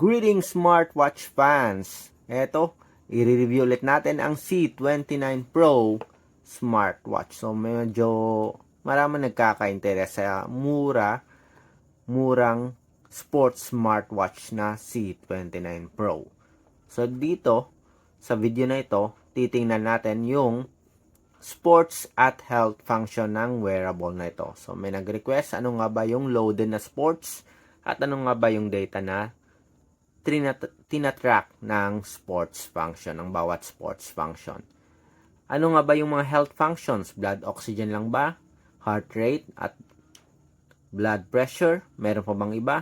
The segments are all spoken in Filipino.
Greetings smartwatch fans! Eto, i-review ulit natin ang C29 Pro smartwatch. So medyo marami nagkaka-interest sa mura, murang sports smartwatch na C29 Pro. So dito, sa video na ito, titingnan natin yung sports at health function ng wearable na ito. So may nag-request ano nga ba yung loaded na sports at ano nga ba yung data na trinat- tinatrack ng sports function, ng bawat sports function. Ano nga ba yung mga health functions? Blood oxygen lang ba? Heart rate at blood pressure? Meron pa bang iba?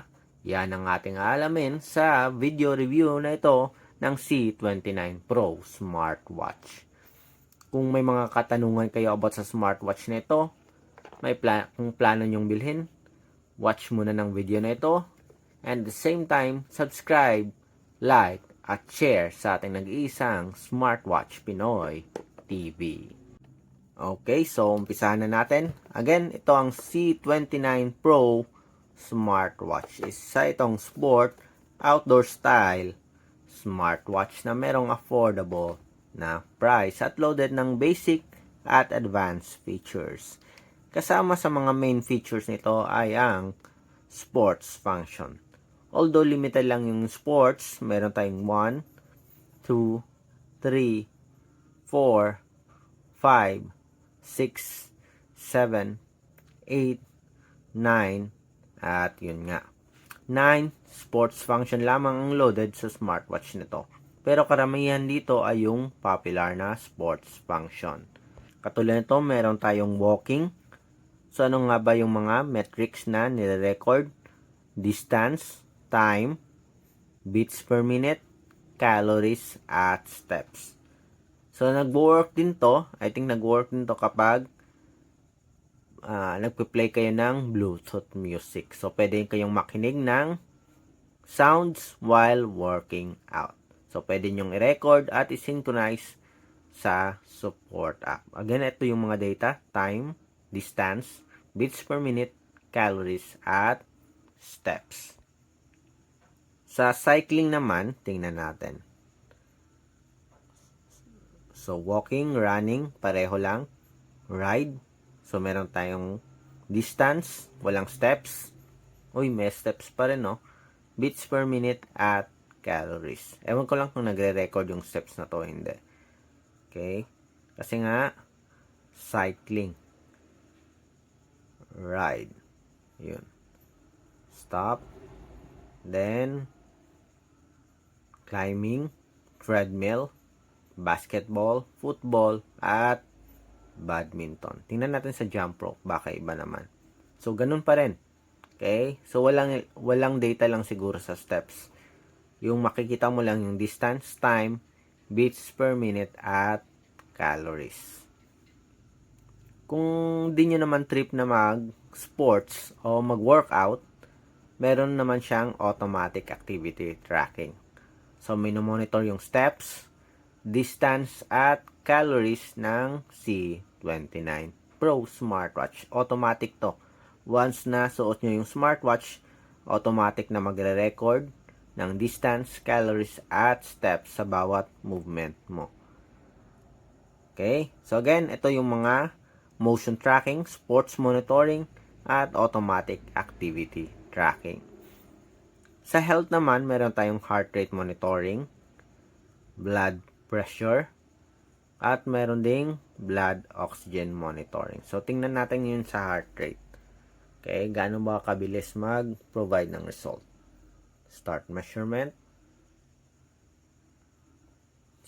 Yan ang ating alamin sa video review na ito ng C29 Pro smartwatch. Kung may mga katanungan kayo about sa smartwatch na ito, may pla- kung plano nyong bilhin, watch muna ng video na ito and at the same time, subscribe, like, at share sa ating nag-iisang Smartwatch Pinoy TV. Okay, so umpisahan na natin. Again, ito ang C29 Pro Smartwatch. Isa itong sport, outdoor style smartwatch na merong affordable na price at loaded ng basic at advanced features. Kasama sa mga main features nito ay ang sports function. Although limited lang yung sports, meron tayong 1, 2, 3, 4, 5, 6, 7, 8, 9, at yun nga. 9 sports function lamang ang loaded sa smartwatch nito. Pero karamihan dito ay yung popular na sports function. Katulad nito, meron tayong walking. So ano nga ba yung mga metrics na nire-record? Distance, time, beats per minute, calories, at steps. So, nag-work din to. I think nag-work din to kapag uh, nagpe-play kayo ng Bluetooth music. So, pwede kayong makinig ng sounds while working out. So, pwede nyong i-record at i-synchronize sa support app. Again, ito yung mga data, time, distance, beats per minute, calories, at steps. Sa cycling naman, tingnan natin. So, walking, running, pareho lang. Ride. So, meron tayong distance, walang steps. Uy, may steps pa rin, no? Beats per minute at calories. Ewan ko lang kung nagre-record yung steps na to, hindi. Okay? Kasi nga, cycling. Ride. Yun. Stop. Then, climbing, treadmill, basketball, football, at badminton. Tingnan natin sa jump rope, baka iba naman. So, ganun pa rin. Okay? So, walang, walang data lang siguro sa steps. Yung makikita mo lang yung distance, time, beats per minute, at calories. Kung di nyo naman trip na mag-sports o mag-workout, meron naman siyang automatic activity tracking. So, minomonitor yung steps, distance, at calories ng C29 Pro smartwatch. Automatic to. Once na suot nyo yung smartwatch, automatic na magre-record ng distance, calories, at steps sa bawat movement mo. Okay? So again, ito yung mga motion tracking, sports monitoring, at automatic activity tracking. Sa health naman, meron tayong heart rate monitoring, blood pressure, at meron ding blood oxygen monitoring. So, tingnan natin yun sa heart rate. Okay, gaano ba kabilis mag-provide ng result? Start measurement.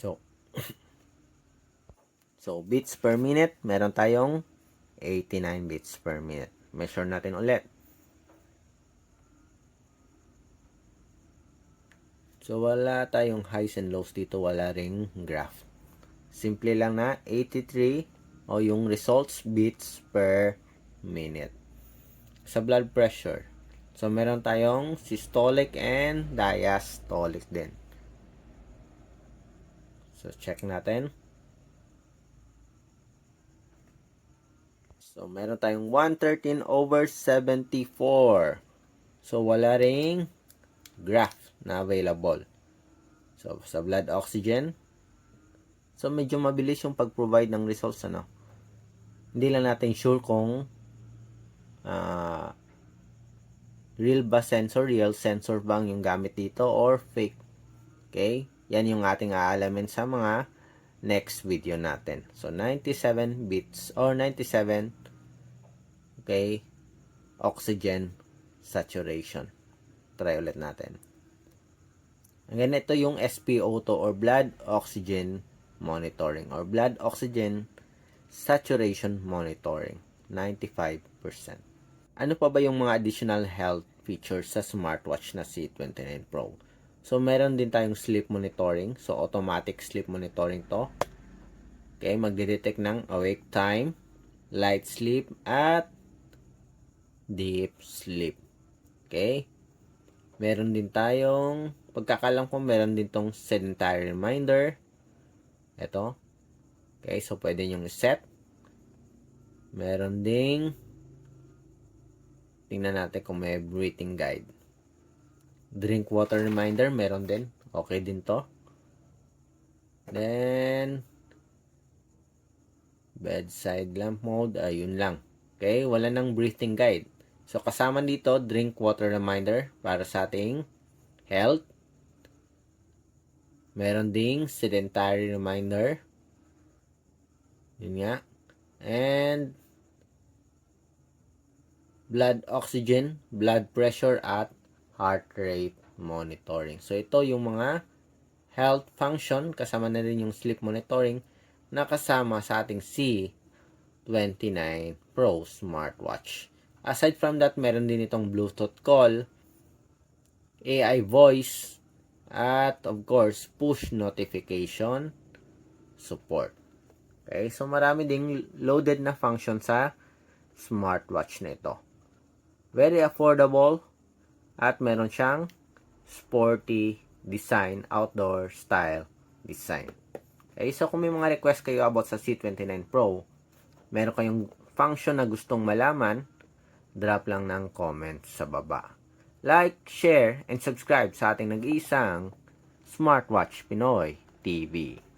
So, so beats per minute, meron tayong 89 beats per minute. Measure natin ulit. So, wala tayong highs and lows dito. Wala ring graph. Simple lang na 83 o yung results beats per minute. Sa blood pressure. So, meron tayong systolic and diastolic din. So, check natin. So, meron tayong 113 over 74. So, wala ring graph na available. So, sa blood oxygen, so medyo mabilis yung pag-provide ng results, ano. Hindi lang natin sure kung ah, real ba sensor, real sensor bang yung gamit dito or fake. Okay? Yan yung ating aalamin sa mga next video natin. So, 97 bits or 97 okay, oxygen saturation. Try ulit natin. Ang ito yung SpO2 or blood oxygen monitoring or blood oxygen saturation monitoring. 95%. Ano pa ba yung mga additional health features sa smartwatch na C29 Pro? So, meron din tayong sleep monitoring. So, automatic sleep monitoring to. Okay, magdedetect ng awake time, light sleep, at deep sleep. Okay? Meron din tayong, pagkakalang ko, meron din tong sedentary reminder. Ito. Okay, so pwede nyo set. Meron ding, tingnan natin kung may breathing guide. Drink water reminder, meron din. Okay din to. Then, bedside lamp mode, ayun lang. Okay, wala nang breathing guide. So, kasama dito, drink water reminder para sa ating health. Meron ding sedentary reminder. Yun nga. And, blood oxygen, blood pressure, at heart rate monitoring. So, ito yung mga health function, kasama na rin yung sleep monitoring, na kasama sa ating C29 Pro smartwatch. Aside from that, meron din itong Bluetooth call, AI voice, at of course, push notification support. Okay, so marami ding loaded na function sa smartwatch na ito. Very affordable at meron siyang sporty design, outdoor style design. Okay, so kung may mga request kayo about sa C29 Pro, meron kayong function na gustong malaman, drop lang ng comment sa baba. Like, share, and subscribe sa ating nag-iisang Smartwatch Pinoy TV.